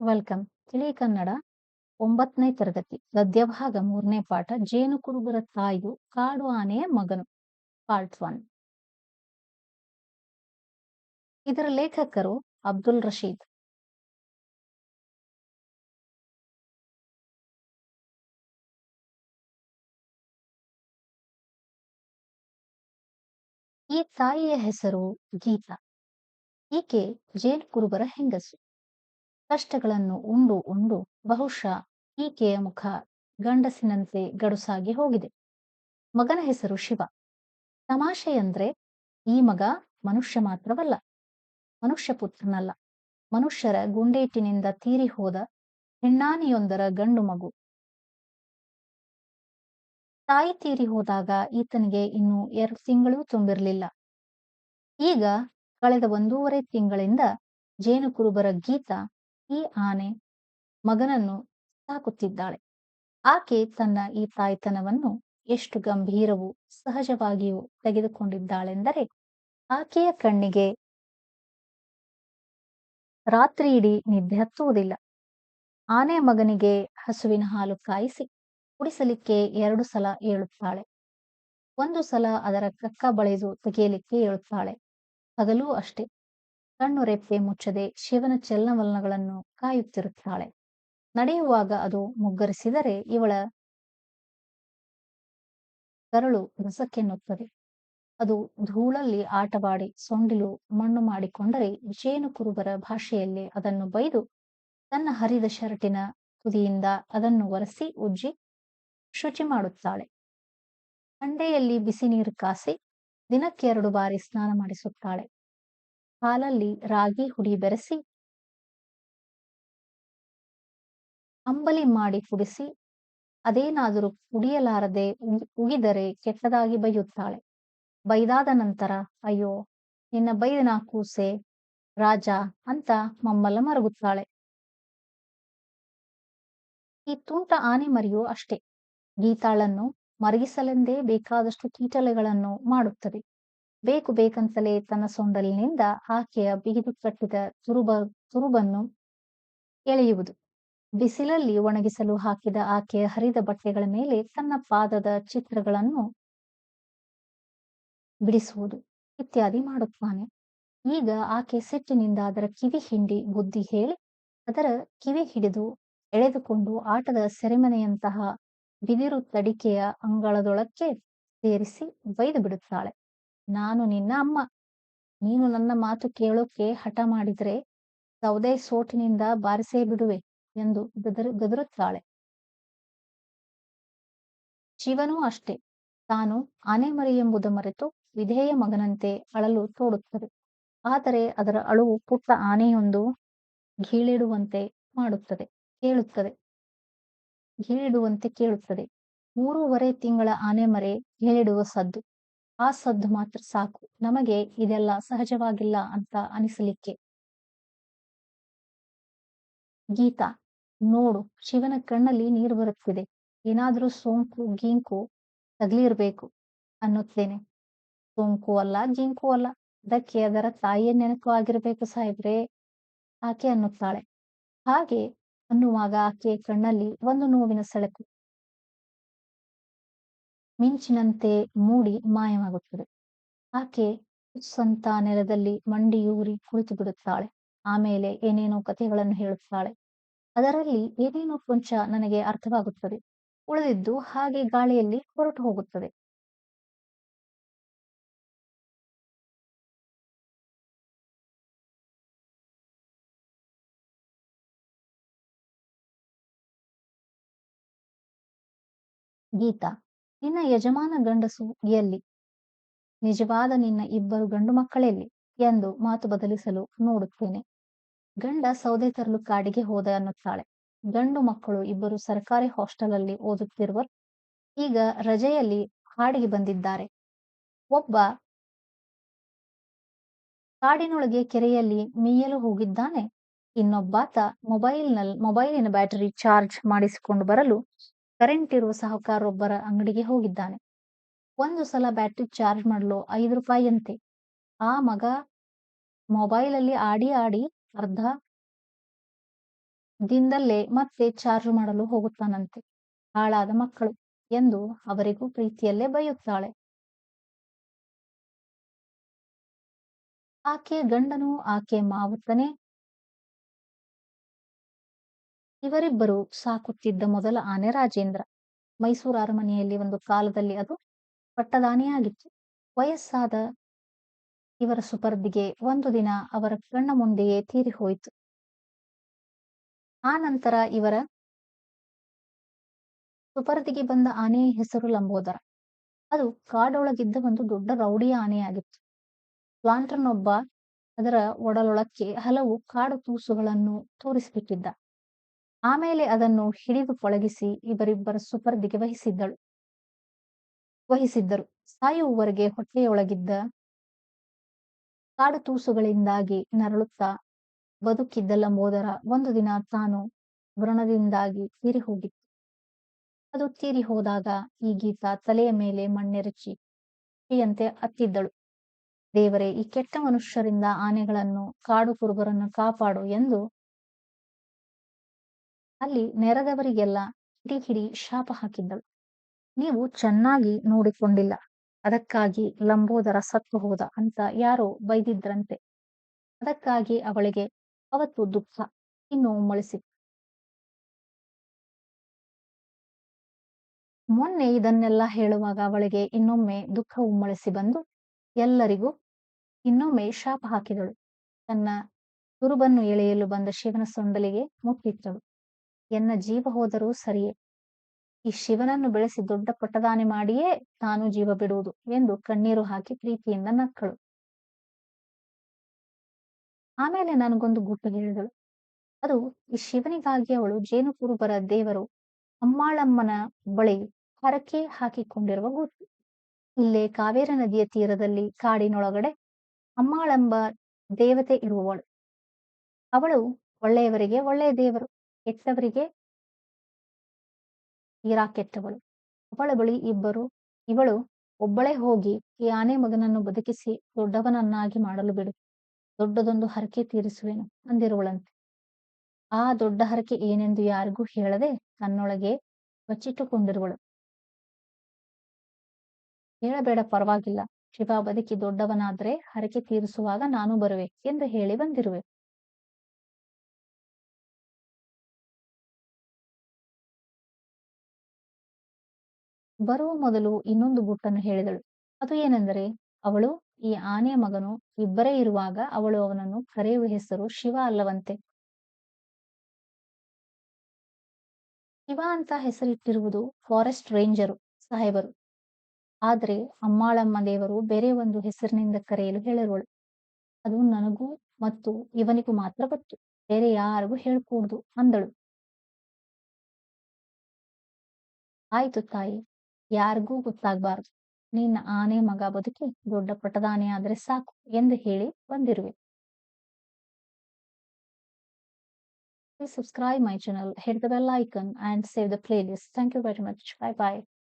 Welcome. ತಿಳಿ ಕನ್ನಡ, ಒಂಬತ್ತನೇ ತರಗತಿ. ಗದ್ಯಭಾಗ ಮೂರನೇ ಪಾಠ, ಜೇನು ಕುರುಬರ ತಾಯಿಯು, ಕಾಡು ಆನೆಯ ಮಗನು, ಪಾರ್ಟ್ ಒನ್. ಇದರ ಲೇಖಕರು ಅಬ್ದುಲ್ ರಶೀದ್. ಈ ತಾಯಿಯ ಹೆಸರು ಗೀತಾ. ಈಕೆ ಜೇನು ಕುರುಬರ ಹೆಂಗಸು. ಕಷ್ಟಗಳನ್ನು ಉಂಡು ಉಂಡು ಬಹುಶಃ ಈಕೆಯ ಮುಖ ಗಂಡಸಿನಂತೆ ಗಡುಸಾಗಿ ಹೋಗಿದೆ. ಮಗನ ಹೆಸರು ಶಿವ. ತಮಾಷೆಯಂದ್ರೆ ಈ ಮಗ ಮನುಷ್ಯ ಮಾತ್ರವಲ್ಲ, ಮನುಷ್ಯ ಪುತ್ರನಲ್ಲ. ಮನುಷ್ಯರ ಗುಂಡೇಟಿನಿಂದ ತೀರಿ ಹೋದ ಹೆಣ್ಣಾನಿಯೊಂದರ ಗಂಡು ಮಗು. ತಾಯಿ ತೀರಿ ಹೋದಾಗ ಈತನಿಗೆ ಇನ್ನು ಎರಡು ತಿಂಗಳು ತುಂಬಿರಲಿಲ್ಲ. ಈಗ ಕಳೆದ ಒಂದೂವರೆ ತಿಂಗಳಿಂದ ಜೇನುಕುರುಬರ ಗೀತಾ ಈ ಆನೆ ಮಗನನ್ನು ಸಾಕುತ್ತಿದ್ದಾಳೆ. ಆಕೆ ತನ್ನ ಈ ತಾಯ್ತನವನ್ನು ಎಷ್ಟು ಗಂಭೀರವೂ ಸಹಜವಾಗಿಯೂ ತೆಗೆದುಕೊಂಡಿದ್ದಾಳೆಂದರೆ ಆಕೆಯ ಕಣ್ಣಿಗೆ ರಾತ್ರಿಯಿಡೀ ನಿದ್ದೆ ಹತ್ತುವುದಿಲ್ಲ. ಆನೆ ಮಗನಿಗೆ ಹಸುವಿನ ಹಾಲು ಕಾಯಿಸಿ ಕುಡಿಸಲಿಕ್ಕೆ ಎರಡು ಸಲ ಏಳುತ್ತಾಳೆ. ಒಂದು ಸಲ ಅದರ ಕಕ್ಕ ಬಳೆದು ತೆಗೆಯಲಿಕ್ಕೆ ಏಳುತ್ತಾಳೆ. ಹಗಲೂ ಅಷ್ಟೇ. ಕಣ್ಣು ರೆಪ್ಪೆ ಮುಚ್ಚದೆ ಶಿವನ ಚಲನವಲನಗಳನ್ನು ಕಾಯುತ್ತಿರುತ್ತಾಳೆ. ನಡೆಯುವಾಗ ಅದು ಮುಗ್ಗರಿಸಿದರೆ ಇವಳ ಕರಳು ರಸಕ್ಕೆನ್ನುತ್ತದೆ. ಅದು ಧೂಳಲ್ಲಿ ಆಟವಾಡಿ ಸೊಂಡಿಲು ಮಣ್ಣು ಮಾಡಿಕೊಂಡರೆ ಜೇನು ಕುರುಬರ ಭಾಷೆಯಲ್ಲಿ ಅದನ್ನು ಬೈದು ತನ್ನ ಹರಿದ ಶರ್ಟಿನ ತುದಿಯಿಂದ ಅದನ್ನು ಒರೆಸಿ ಉಜ್ಜಿ ಶುಚಿ ಮಾಡುತ್ತಾಳೆ. ಹಂಡೆಯಲ್ಲಿ ಬಿಸಿ ನೀರು ಕಾಸಿ ದಿನಕ್ಕೆ ಎರಡು ಬಾರಿ ಸ್ನಾನ ಮಾಡಿಸುತ್ತಾಳೆ. ಹಾಲಲ್ಲಿ ರಾಗಿ ಹುಡಿ ಬೆರೆಸಿ, ಅಂಬಲಿ ಮಾಡಿ ಕುಡಿಸಿ, ಅದೇನಾದರೂ ಕುಡಿಯಲಾರದೆ ಉಗಿದರೆ ಕೆಟ್ಟದಾಗಿ ಬೈಯುತ್ತಾಳೆ. ಬೈದಾದ ನಂತರ, ಅಯ್ಯೋ, ನಿನ್ನ ಬೈದನ ಕೂಸೆ, ರಾಜ ಅಂತ ಮಮ್ಮಲ ಮರಗುತ್ತಾಳೆ. ಈ ತುಂಟ ಆನೆ ಮರಿಯು ಅಷ್ಟೇ. ಗೀತಾಳನ್ನು ಮರಗಿಸಲೆಂದೇ ಬೇಕಾದಷ್ಟು ಕೀಟಲೆಗಳನ್ನು ಮಾಡುತ್ತದೆ. ಬೇಕು ಬೇಕಂತಲೇ ತನ್ನ ಸೊಂಡಲಿನಿಂದ ಆಕೆಯ ಬಿಗಿದು ಕಟ್ಟಿದ ತುರುಬ, ತುರುಬನ್ನು ಎಳೆಯುವುದು. ಬಿಸಿಲಲ್ಲಿ ಒಣಗಿಸಲು ಹಾಕಿದ ಆಕೆಯ ಹರಿದ ಬಟ್ಟೆಗಳ ಮೇಲೆ ತನ್ನ ಪಾದದ ಚಿತ್ರಗಳನ್ನು ಬಿಡಿಸುವುದು ಇತ್ಯಾದಿ ಮಾಡುತ್ತಾನೆ. ಈಗ ಆಕೆ ಸಿಟ್ಟಿನಿಂದ ಅದರ ಕಿವಿ ಹಿಂಡಿ ಬುದ್ಧಿ ಹೇಳಿ, ಅದರ ಕಿವಿ ಹಿಡಿದು ಎಳೆದುಕೊಂಡು ಆಟದ ಸೆರೆಮನೆಯಂತಹ ಬಿದಿರು ತಡಿಕೆಯ ಅಂಗಳದೊಳಕ್ಕೆ ಸೇರಿಸಿ ಬೈದು ಬಿಡುತ್ತಾಳೆ. ನಾನು ನಿನ್ನ ಅಮ್ಮ. ನೀನು ನನ್ನ ಮಾತು ಕೇಳೋಕೆ ಹಠ ಮಾಡಿದ್ರೆ ಸೌದೆ ಸೋಟಿನಿಂದ ಬಾರಿಸೇ ಬಿಡುವೆ ಎಂದು ಗದರು, ಗದರುತ್ತಾಳೆ. ಶಿವನೂ ಅಷ್ಟೇ. ತಾನು ಆನೆ ಮರಿ ಎಂಬುದು ಮರೆತು ವಿಧೇಯ ಮಗನಂತೆ ಅಳಲು ತೋಡುತ್ತದೆ. ಆದರೆ ಅದರ ಅಳುವು ಪುಟ್ಟ ಆನೆಯೊಂದು ಘೀಳಿಡುವಂತೆ ಮಾಡುತ್ತದೆ, ಕೇಳುತ್ತದೆ. ಘೀಳಿಡುವಂತೆ ಕೇಳುತ್ತದೆ. ಮೂರುವರೆ ತಿಂಗಳ ಆನೆ ಮರೆ ಗೀಳಿಡುವ ಸದ್ದು. ಆ ಸದ್ದು ಮಾತ್ರ ಸಾಕು. ನಮಗೆ ಇದೆಲ್ಲ ಸಹಜವಾಗಿಲ್ಲ ಅಂತ ಅನಿಸಲಿಕ್ಕೆ. ಗೀತಾ, ನೋಡು, ಶಿವನ ಕಣ್ಣಲ್ಲಿ ನೀರು ಬರುತ್ತಿದೆ. ಏನಾದ್ರೂ ಸೋಂಕು, ಗೀಂಕು ತಗಲಿರ್ಬೇಕು ಅನ್ನುತ್ತೇನೆ. ಸೋಂಕು ಅಲ್ಲ, ಗಿಂಕು ಅಲ್ಲ. ಅದಕ್ಕೆ ಅದರ ತಾಯಿಯ ನೆನಪು ಆಗಿರ್ಬೇಕು ಸಾಹೇಬ್ರೆ, ಆಕೆ ಅನ್ನುತ್ತಾಳೆ. ಹಾಗೆ ಅನ್ನುವಾಗ ಆಕೆಯ ಕಣ್ಣಲ್ಲಿ ಒಂದು ನೋವಿನ ಸೆಳಕು. ಮಿಂಚಿನಂತೆ ಮೂಡಿ ಮಾಯವಾಗುತ್ತದೆ. ಆಕೆ ಸ್ವಂತ ನೆಲದಲ್ಲಿ ಮಂಡಿಯೂರಿ ಕುಳಿತು ಬಿಡುತ್ತಾಳೆ ಆಮೇಲೆ ಏನೇನೋ ಕಥೆಗಳನ್ನು ಹೇಳುತ್ತಾಳೆ. ಅದರಲ್ಲಿ ಏನೇನೋ ಕೊಂಚ ನನಗೆ ಅರ್ಥವಾಗುತ್ತದೆ. ಉಳಿದಿದ್ದು ಹಾಗೆ ಗಾಳಿಯಲ್ಲಿ ಹೊರಟು ಹೋಗುತ್ತದೆ. ಗೀತಾ ನಿನ್ನ ಯಜಮಾನ ಗಂಡಸು ಎಲ್ಲಿ ನಿಜವಾದ ನಿನ್ನ ಇಬ್ಬರು ಗಂಡು ಮಕ್ಕಳೆಲ್ಲಿ ಎಂದು ಮಾತು ಬದಲಿಸಲು ನೋಡುತ್ತೇನೆ. ಗಂಡ ಸೌದೆ ತರಲು ಕಾಡಿಗೆ ಹೋದ ಅನ್ನುತ್ತಾಳೆ. ಗಂಡು ಮಕ್ಕಳು ಇಬ್ಬರು ಸರ್ಕಾರಿ ಹಾಸ್ಟೆಲ್ ಅಲ್ಲಿ ಓದುತ್ತಿರುವರು ಈಗ ರಜೆಯಲ್ಲಿ ಹಾಡಿಗೆ ಬಂದಿದ್ದಾರೆ. ಒಬ್ಬ ಕಾಡಿನೊಳಗೆ ಕೆರೆಯಲ್ಲಿ ಮೀಯಲು ಹೋಗಿದ್ದಾನೆ. ಇನ್ನೊಬ್ಬಾತ ಮೊಬೈಲ್ನಲ್ಲಿ ಮೊಬೈಲಿನ ಬ್ಯಾಟರಿ ಚಾರ್ಜ್ ಮಾಡಿಸಿಕೊಂಡು ಬರಲು ಕರೆಂಟ್ ಇರುವ ಸಹಕಾರೊಬ್ಬರ ಅಂಗಡಿಗೆ ಹೋಗಿದ್ದಾನೆ. ಒಂದು ಸಲ ಬ್ಯಾಟ್ರಿ ಚಾರ್ಜ್ ಮಾಡಲು ಐದು ರೂಪಾಯಿಯಂತೆ. ಆ ಮಗ ಮೊಬೈಲಲ್ಲಿ ಆಡಿ ಆಡಿ ಅರ್ಧ ದಿನದಲ್ಲೇ ಮತ್ತೆ ಚಾರ್ಜ್ ಮಾಡಲು ಹೋಗುತ್ತಾನಂತೆ. ಹಾಳಾದ ಮಕ್ಕಳು ಎಂದು ಅವರಿಗೂ ಪ್ರೀತಿಯಲ್ಲೇ ಬೈಯುತ್ತಾಳೆ. ಆಕೆಯ ಗಂಡನು, ಆಕೆ ಮಾವುತನೇ ಇವರಿಬ್ಬರು ಸಾಕುತ್ತಿದ್ದ ಮೊದಲ ಆನೆ ರಾಜೇಂದ್ರ. ಮೈಸೂರು ಅರಮನೆಯಲ್ಲಿ ಒಂದು ಕಾಲದಲ್ಲಿ ಅದು ಪಟ್ಟದಾನೆಯಾಗಿತ್ತು. ವಯಸ್ಸಾದ ಇವರ ಸುಪರ್ದಿಗೆ ಒಂದು ದಿನ ಅವರ ಕಣ್ಣ ಮುಂದೆಯೇ ತೀರಿ ಹೋಯಿತು. ಆ ನಂತರ ಇವರ ಸುಪರ್ದಿಗೆ ಬಂದ ಆನೆಯ ಹೆಸರು ಲಂಬೋದರ. ಅದು ಕಾಡೊಳಗಿದ್ದ ಒಂದು ದೊಡ್ಡ ರೌಡಿಯ ಆನೆಯಾಗಿತ್ತು. ಲಾಂಟ್ರನೊಬ್ಬ ಅದರ ಒಡಲೊಳಕ್ಕೆ ಹಲವು ಕಾಡು ತೂಸುಗಳನ್ನು ತೋರಿಸಿಬಿಟ್ಟಿದ್ದ. ಆಮೇಲೆ ಅದನ್ನು ಹಿಡಿದು ಪೊಳಗಿಸಿ ಇವರಿಬ್ಬರ ಸುಪರ್ದಿಗೆ ವಹಿಸಿದ್ದಳು. ವಹಿಸಿದ್ದರು. ಸಾಯುವವರೆಗೆ ಹೊಟ್ಟೆಯೊಳಗಿದ್ದ ಕಾಡು ತೂಸುಗಳಿಂದಾಗಿ ನರಳುತ್ತಾ ಬದುಕಿದ್ದ ಲಂಬೋದರ ಒಂದು ದಿನ ತಾನು ವ್ರಣದಿಂದಾಗಿ ತೀರಿ ಹೋಗಿತ್ತು. ಅದು ತೀರಿ ಹೋದಾಗ ಈ ಗೀತ ತಲೆಯ ಮೇಲೆ ಮಣ್ಣೆರಚಿ ಕಿಯಂತೆ ಅತ್ತಿದ್ದಳು. ದೇವರೇ, ಈ ಕೆಟ್ಟ ಮನುಷ್ಯರಿಂದ ಆನೆಗಳನ್ನು, ಕಾಡು ಕುರುಬರನ್ನು ಕಾಪಾಡು ಎಂದು ಅಲ್ಲಿ ನೆರೆದವರಿಗೆಲ್ಲ ಹಿಡಿ ಹಿಡಿ ಶಾಪ ಹಾಕಿದ್ದಳು. ನೀವು ಚೆನ್ನಾಗಿ ನೋಡಿಕೊಂಡಿಲ್ಲ. ಅದಕ್ಕಾಗಿ ಲಂಬೋದರ ಸತ್ತು ಹೋದ ಅಂತ ಯಾರೋ ಬೈದಿದ್ರಂತೆ. ಅದಕ್ಕಾಗಿ ಅವಳಿಗೆ ಅವತ್ತು ದುಃಖ, ಇನ್ನು ಉಮ್ಮಳಿಸಿತ್ತು ಮೊನ್ನೆ ಇದನ್ನೆಲ್ಲ ಹೇಳುವಾಗ ಅವಳಿಗೆ ಇನ್ನೊಮ್ಮೆ ದುಃಖ ಉಮ್ಮಳಿಸಿ ಬಂದು ಎಲ್ಲರಿಗೂ ಇನ್ನೊಮ್ಮೆ ಶಾಪ ಹಾಕಿದಳು. ತನ್ನ ತುರುಬನ್ನು ಎಳೆಯಲು ಬಂದ ಶಿವನ ಸೊಂಡಲಿಗೆ ಮುಟ್ಟಿಟ್ಟಳು. ಎನ್ನ ಜೀವ ಹೋದರೂ ಸರಿಯೇ. ಈ ಶಿವನನ್ನು ಬೆಳೆಸಿ ದೊಡ್ಡ ಪಟ್ಟದಾನೆ ಮಾಡಿಯೇ ತಾನು ಜೀವ ಬಿಡುವುದು ಎಂದು ಕಣ್ಣೀರು ಹಾಕಿ ಪ್ರೀತಿಯಿಂದ ನಕ್ಕಳು. ಆಮೇಲೆ ನನಗೊಂದು ಗುಟ್ಟು ಹೇಳಿದಳು. ಅದು ಈ ಶಿವನಿಗಾಗಿ ಅವಳು ಜೇನು ಕುರುಬರ ದೇವರು ಅಮ್ಮಾಳಮ್ಮನ ಬಳಿ ಹರಕೆ ಹಾಕಿಕೊಂಡಿರುವ ಗುಟ್ಟು. ಇಲ್ಲೇ ಕಾವೇರಿ ನದಿಯ ತೀರದಲ್ಲಿ ಕಾಡಿನೊಳಗಡೆ ಅಮ್ಮಾಳಂಬ ದೇವತೆ ಇರುವವಳು. ಅವಳು ಒಳ್ಳೆಯವರಿಗೆ ಒಳ್ಳೆಯ ದೇವರು. ಕೆಟ್ಟವರಿಗೆ ತೀರಾ ಕೆಟ್ಟವಳು ಅವಳ ಬಳಿ ಇಬ್ಬರು, ಇವಳು ಒಬ್ಬಳೇ ಹೋಗಿ ಈ ಆನೆ ಮಗನನ್ನು ಬದುಕಿಸಿ ದೊಡ್ಡವನನ್ನಾಗಿ ಮಾಡಲು ಬಿಡು. ದೊಡ್ಡದೊಂದು ಹರಕೆ ತೀರಿಸುವೆನು ಅಂದಿರುವಳಂತೆ. ಆ ದೊಡ್ಡ ಹರಕೆ ಏನೆಂದು ಯಾರಿಗೂ ಹೇಳದೆ ತನ್ನೊಳಗೆ ಬಚ್ಚಿಟ್ಟುಕೊಂಡಿರುವಳು. ಹೇಳಬೇಡ, ಪರವಾಗಿಲ್ಲ. ಶಿವ ಬದುಕಿ ದೊಡ್ಡವನಾದ್ರೆ ಹರಕೆ ತೀರಿಸುವಾಗ ನಾನು ಬರುವೆ ಎಂದು ಹೇಳಿ ಬಂದಿರುವೆ. ಬರುವ ಮೊದಲು ಇನ್ನೊಂದು ಗುಟ್ಟನ್ನು ಹೇಳಿದಳು. ಅದು ಏನೆಂದರೆ, ಅವಳು ಈ ಆನೆಯ ಮಗನು, ಇಬ್ಬರೇ ಇರುವಾಗ ಅವಳು ಅವನನ್ನು ಕರೆಯುವ ಹೆಸರು ಶಿವ ಅಲ್ಲವಂತೆ. ಶಿವ ಅಂತ ಹೆಸರಿಟ್ಟಿರುವುದು ಫಾರೆಸ್ಟ್ ರೇಂಜರು, ಸಾಹೇಬರು. ಆದರೆ ಅಮ್ಮಾಳಮ್ಮ ದೇವರು ಬೇರೆ ಒಂದು ಹೆಸರಿನಿಂದ ಕರೆಯಲು ಹೇಳಿರುವಳು. ಅದು ನನಗೂ ಮತ್ತು ಇವನಿಗೂ ಮಾತ್ರ ಗೊತ್ತು. ಬೇರೆ ಯಾರಿಗೂ ಹೇಳ್ಕೂಡ್ದು ಅಂದಳು. ಆಯ್ತು ತಾಯಿ ಯಾರಿಗೂ ಗೊತ್ತಾಗಬಾರದು. ನಿನ್ನ ಆನೆ ಮಗ ಬದುಕಿ ದೊಡ್ಡ ಪಟದಾನೆ ಆದ್ರೆ ಸಾಕು ಎಂದು ಹೇಳಿ ಬಂದಿರುವೆ. Subscribe my channel hit the bell icon and save the playlist thank you very much bye bye